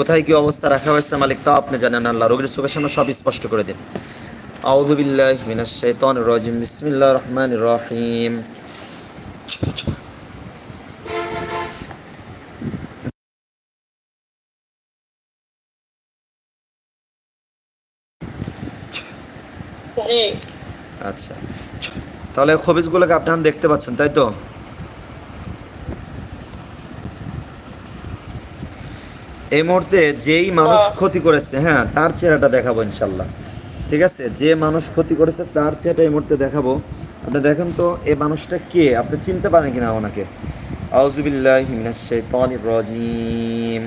কোথায় কি অবস্থা রাখা হয়েছে মালিক তাও আপনি জানেন আল্লাহ রোগীর চোখের সামনে সব স্পষ্ট করে দিন। আউযু বিল্লাহি মিনাশ রাজিম বিসমিল্লাহির রহমানির রহিম। আচ্ছা। তাহলে খবিজগুলোকে আপনি দেখতে পাচ্ছেন তাই তো? এই মুহূর্তে যেই মানুষ। ক্ষতি করেছে হ্যাঁ তার চেহারাটা দেখাবো ইনশাল্লাহ। ঠিক আছে? যে মানুষ ক্ষতি করেছে তার চেহারাটা এই মুহূর্তে দেখাবো। আপনি দেখেন তো এই মানুষটা কে? আপনি চিনতে পারেন কিনা ওনাকে? আউজুবিল্লাহি রাজিম।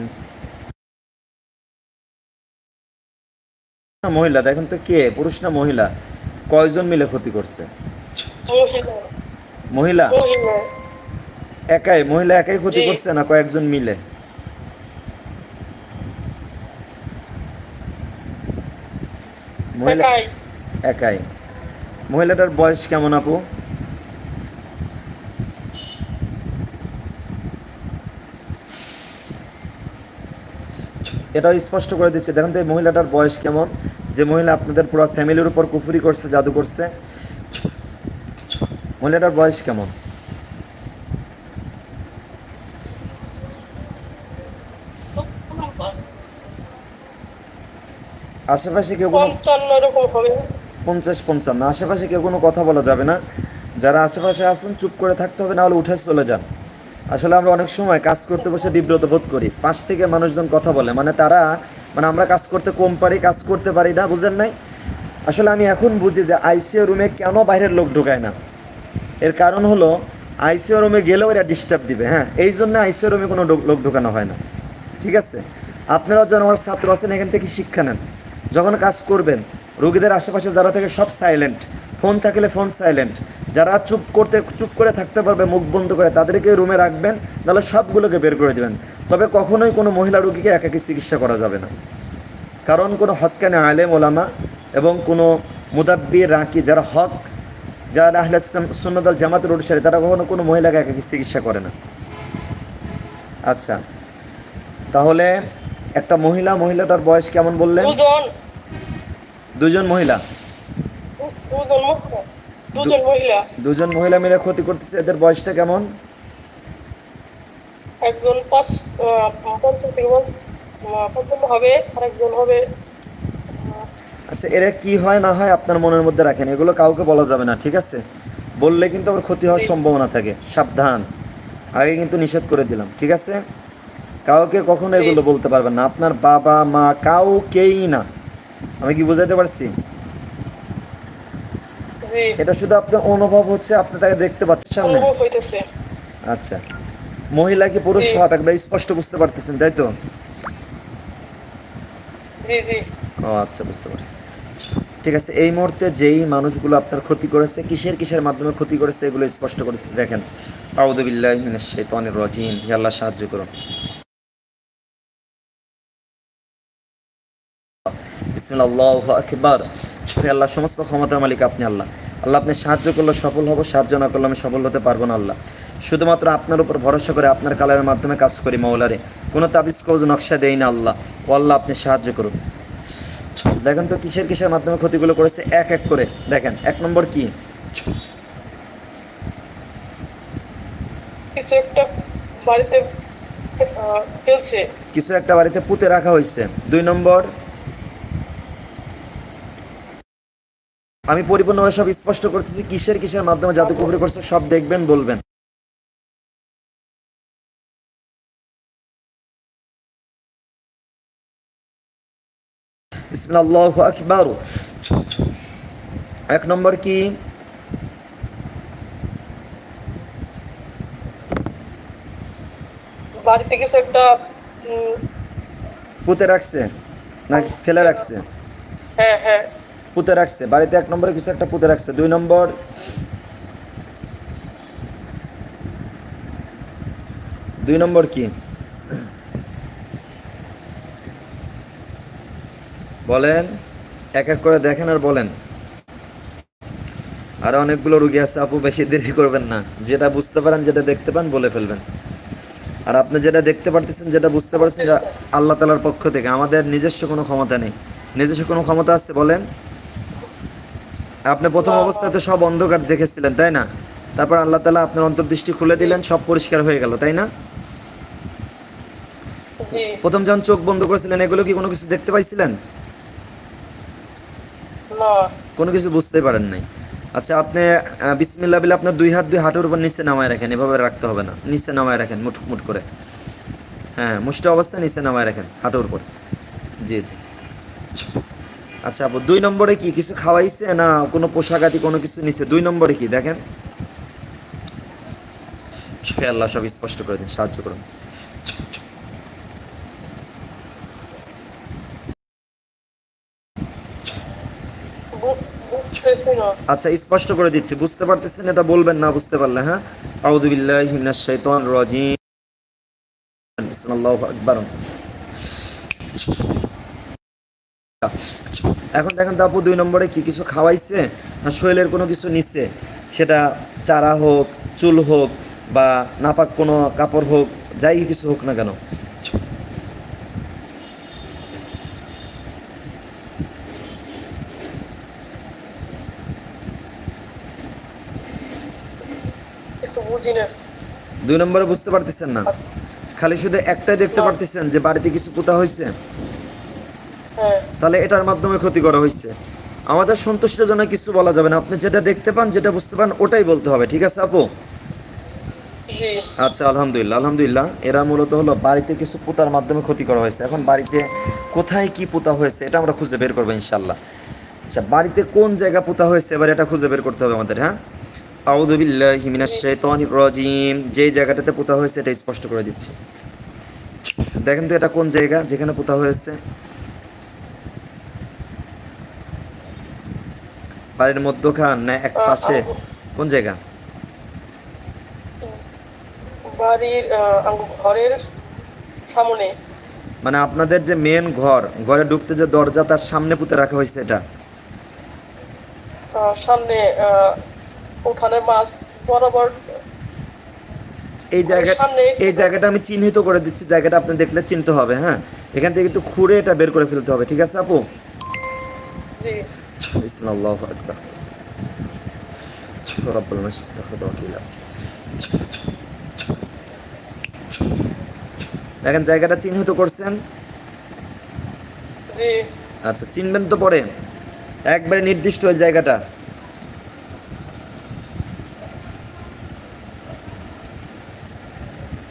মহিলা দেখেন তো কে? পুরুষ না মহিলা? কয়জন মিলে ক্ষতি করছে? মহিলা। একাই? মহিলা একাই ক্ষতি করছে না কয়েকজন মিলে? মহিলা একাই। মহিলাটার বয়স কেমন আপু? এটাও স্পষ্ট করে দিচ্ছে। দেখেন তো এই মহিলাটার বয়স কেমন? যে মহিলা আপনাদের পুরো ফ্যামিলির উপর কুফুরি করছে জাদু করছে। মহিলাটার বয়স কেমন? আশেপাশে কেউ কোনো পঞ্চাশ পঞ্চান্ন। আশেপাশে কেউ কোনো কথা বলা যাবে না। যারা আশেপাশে আসেন চুপ করে থাকতে হবে না হলে উঠে চলে যান। আসলে আমরা অনেক সময় কাজ করতে বসে বিব্রত বোধ করি। পাশ থেকে মানুষজন কথা বলে। মানে তারা মানে আমরা কাজ করতে কম পারি কাজ করতে পারি না বুঝেন নাই? আসলে আমি এখন বুঝি যে আইসিও রুমে কেন বাইরের লোক ঢোকায় না? এর কারণ হলো আইসিও রুমে গেলেও এরা ডিস্টার্ব দিবে হ্যাঁ? এই জন্য আইসিও রুমে কোনো লোক ঢোকানো হয় না। ঠিক আছে? আপনারাও যেন আমার ছাত্র আছেন এখান থেকে শিক্ষা নেন। যখন কাজ করবেন, রোগীদের আশেপাশে যারা থেকে সব সাইলেন্ট ফোন থাকলে ফোন সাইলেন্ট যারা চুপ করতে, চুপ করে থাকতে পারবে, মুখ বন্ধ করে তাদেরকে রুমে রাখবেন তাহলে সবগুলোকে বের করে দিবেন। তবে কখনোই কোনো মহিলা রোগীকে একাকি চিকিৎসা করা যাবে না। কারণ কোনো হকানে আলেম, ওলামা এবং কোনো মুদাব্বির রাঁকি যারা হক, যারা আহলে ইসলাম সুন্নদল জামাতের অনুসারী তারা কখনো কোনো মহিলাকে একাকি চিকিৎসা করে না। আচ্ছা তাহলে একটা মহিলা, মহিলাটার বয়স কেমন বললেন? দুজন মহিলা। দুজন মহিলা? মিলে ক্ষতি করতেছে এদের বয়সটা কেমন? একজন পাঁচ হবে আরেকজন হবে আচ্ছা এরা কি হয় না হয় আপনার মনের মধ্যে রাখেন এগুলো কাউকে বলা যাবে না ঠিক আছে? বললে কিন্তু আবার ক্ষতি হওয়ার সম্ভাবনা থাকে সাবধান। আগে কিন্তু নিষেধ করে দিলাম ঠিক আছে? কাউকে কখনো এগুলো বলতে পারবেন না আপনার বাবা মা কাউকেই না। আমি কি বুঝাইতে পারছি? এটা শুধু আপনার অনুভব হচ্ছে আপনি তাকে দেখতে পাচ্ছেন সামনে? আচ্ছা। মহিলা কি পুরুষ সব একবার স্পষ্ট বুঝতে পারতেছেন তাই তো? ও আচ্ছা বুঝতে পারছি। ঠিক আছে এই মুহূর্তে যেই মানুষগুলো আপনার ক্ষতি করেছে কিসের কিসের মাধ্যমে ক্ষতি করেছে এগুলো স্পষ্ট করেছে দেখেন আউদুবিল্লাহ মিনাশ শাইতানির রাজিম। আল্লাহ সাহায্য করুন। বিসমিল্লাহ আল্লাহু আকবার। হে আল্লাহ সমস্ত ক্ষমতার মালিক আপনি আল্লাহ। আল্লাহ আপনি সাহায্য করলে সফল হব সাহায্য না করলে আমি সফল হতে পারব না আল্লাহ। শুধুমাত্র আপনার উপর ভরসা করে আপনার কালারের মাধ্যমে কাজ করি মৌলারে কোনো তাবিজ কবজ নকশা দেই না আল্লাহ। ও আল্লাহ আপনি সাহায্য করুন। দেখেন তো কিসের কিসের মাধ্যমে ক্ষতিগুলো করেছে? এক এক করে। দেখেন এক নম্বর কি? কিছু একটা বাড়িতে পুঁতে রাখা হয়েছে। দুই নম্বর? আমি পরিপূর্ণভাবে সব স্পষ্ট করতেছি কিসের কিসের মাধ্যমে জাদু কবরি করছে সব দেখবেন বলবেন। এক নম্বর কি? বাড়িতে কিছু একটা পুঁতে রাখছে না ফেলে রাখছে? হ্যাঁ হ্যাঁ। পুঁতে রাখছে। বাড়িতে এক নম্বরে কিছু একটা পুঁতে রাখছে। দুই নম্বর দুই নম্বর কি? বলেন, এক এক করে দেখেন আর বলেন। আর অনেকগুলো রুগী আছে, আপু, বেশি দেরি করবেন না। যেটা বুঝতে পারেন, যেটা দেখতে পান, বলে ফেলবেন। আর আপনি যেটা দেখতে পারতেছেন, যেটা বুঝতে পারছেন আল্লাহ তালার পক্ষ থেকে। আমাদের নিজস্ব কোনো ক্ষমতা নেই। নিজস্ব কোনো ক্ষমতা আছে, বলেন। আপনি প্রথম অবস্থায় তো সব অন্ধকার দেখেছিলেন তাই না? তারপর আল্লাহ তালা আপনার অন্তর্দৃষ্টি খুলে দিলেন সব পরিষ্কার হয়ে গেল তাই না? প্রথম যখন চোখ বন্ধ করেছিলেন এগুলো কি কোনো কিছু দেখতে পাইছিলেন? না। কোনো কিছু বুঝতে পারেন নাই। আচ্ছা আপনি বিসমিল্লাহ বিলে আপনার দুই হাত দুই হাঁটুর উপর নিচে নামায় রাখেন এভাবে রাখতে হবে না নিচে নামায় রাখেন মুঠ মুঠ করে। হ্যাঁ মুষ্ট অবস্থায় নিচে নামায় রাখেন হাঁটুর উপর। জি জি। আচ্ছা আপু, দুই নম্বরে কি কিছু খাওয়াইছে না কোনো পোশাক আদি কোনো কিছু নিচে দুই নম্বরে কি? দেখেন। আল্লাহ, সব স্পষ্ট করে দিন, সাহায্য করুন। আচ্ছা স্পষ্ট করে দিচ্ছি। বুঝতে পারতেছেন এটা? বলবেন না, বুঝতে পারলে হ্যাঁ? আউযু বিল্লাহি মিনাশ শাইতানির রাজিম। বিসমিল্লাহু আকবার। এখন দেখেন তো আপু দুই নম্বরে কি কিছু খাওয়াইছে না শরীরের কোনো কিছু নিচ্ছে সেটা চারা হোক চুল হোক বা নাপাক কোনো কাপড় হোক যাই কিছু হোক না কেন। দুই নম্বরে বুঝতে পারতেছেন না। খালি শুধু একটাই দেখতে পারতেছেন যে বাড়িতে কিছু পোতা হয়েছে হ্যাঁ তাহলে এটার মাধ্যমে ক্ষতি করা হয়েছে। আমাদের সন্তুষ্টজনক কিছু বলা যাবে না। আপনি যেটা দেখতে পান যেটা বুঝতে পান ওটাই বলতে হবে। ঠিক আছে আপু? আচ্ছা আলহামদুলিল্লাহ আলহামদুলিল্লাহ। এরা মূলত হলো বাড়িতে কিছু পোতার মাধ্যমে ক্ষতি করা হয়েছে। এখন বাড়িতে কোথায় কি পোতা হয়েছে এটা আমরা খুঁজে বের করব ইনশাল্লাহ আচ্ছা বাড়িতে কোন জায়গা পোতা হয়েছে এবার এটা খুঁজে বের করতে হবে আমাদের হ্যাঁ? আউদুবিল্লাহি মিনাশ শাইতানির রাজিম। যেই জায়গাটাতে পোতা হয়েছে এটা স্পষ্ট করে দিচ্ছি। দেখেন তো এটা কোন জায়গা যেখানে পোতা হয়েছে? বাড়ির মধ্যখান না এক পাশে? কোন জায়গা? বাড়ির ঘরের সামনে। মানে আপনাদের যে মেন ঘর ঘরে ঢুকতে যে দরজা তার সামনে পুঁতে রাখা হয়েছে এটা? সামনে আহ, উঠানের মাছ বরাবর এই জায়গা এই জায়গাটা আমি চিহ্নিত করে দিচ্ছি জায়গাটা আপনি দেখলে চিনতে হবে হ্যাঁ? এখান থেকে একটু খুঁড়ে এটা বের করে ফেলতে হবে ঠিক আছে আপু? জি। বিসমিল্লাহ আকবার রব্বুল মাশরিক তাখাদ ওয়াকিল আছে দেখেন জায়গাটা চিহ্নিত করছেন আচ্ছা চিনবেন তো পরে একবারে নির্দিষ্ট ওই জায়গাটা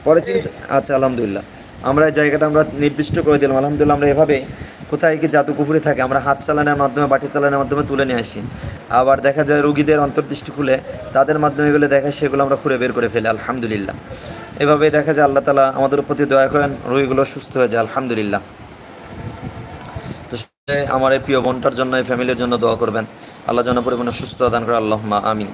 পরে চিন্তা আচ্ছা আলহামদুলিল্লাহ আমরা জায়গাটা আমরা নির্দিষ্ট করে দিলাম আলহামদুলিল্লাহ আমরা এভাবে কোথায় কি জাদু কুপুরে থাকে, আমরা হাত চালানোর মাধ্যমে, বাটি চালানোর মাধ্যমে তুলে নিয়ে আসি। আবার দেখা যায় রুগীদের অন্তর্দৃষ্টি খুলে, তাদের মাধ্যমে এগুলো দেখায় সেগুলো আমরা খুঁড়ে বের করে ফেলি, আলহামদুলিল্লাহ। এভাবে দেখা যায় আল্লাহ তালা আমাদের প্রতি দয়া করেন, রোগীগুলো সুস্থ হয়ে যায়, আলহামদুলিল্লাহ। তো আমার এই প্রিয় বোনটার জন্য, এই ফ্যামিলির জন্য দোয়া করবেন। আল্লাহ যেন পরিমাণে সুস্থ দান করে আল্লাহ আমিন।